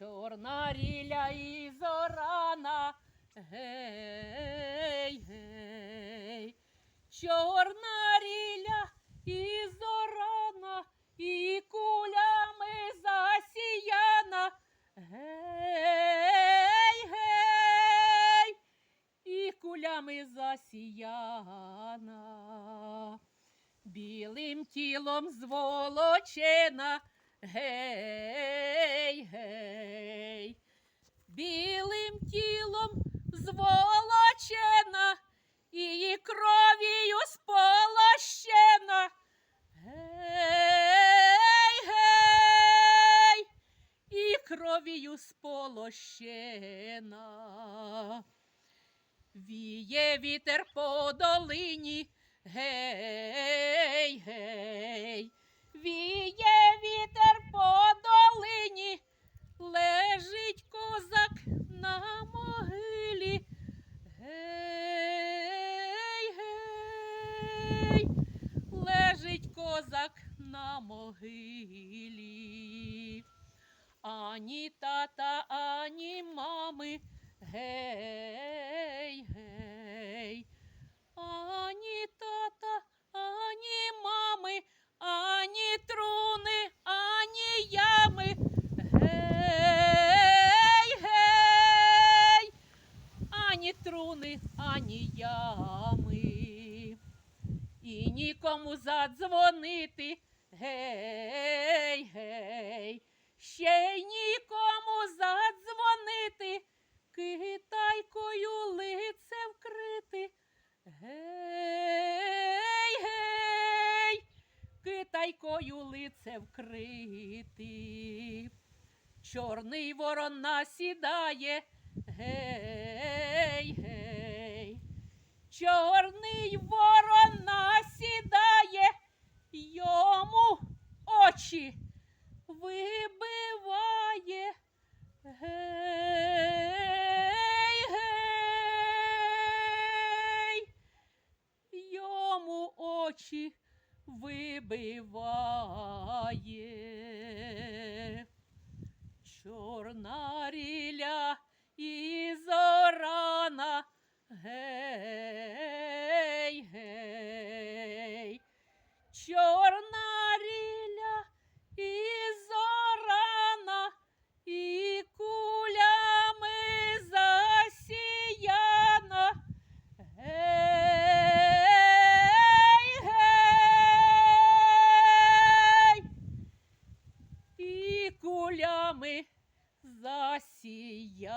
чорна ріля і зорана. Гей, гей, чорна ріля і зорана, і кулями засіяна. Гей, гей, і кулями засіяна. Білим тілом зволочена, гей, тілом зволочена, і кров'ю сполощена. Гей, гей, і кров'ю сполощена. Віє вітер по долині, на могилі. Ані тата, ані мами, гей, гей, ані тата, ані мами, ані труни, ані ями, гей, гей, ані труни, ані ями, і нікому задзвонити, китайкою лице вкрити. Чорний ворон насідає, гей, гей, чорний ворон насідає, йому очі вибиває. Гей, гей, йому очі вибиває. кулями засіяна.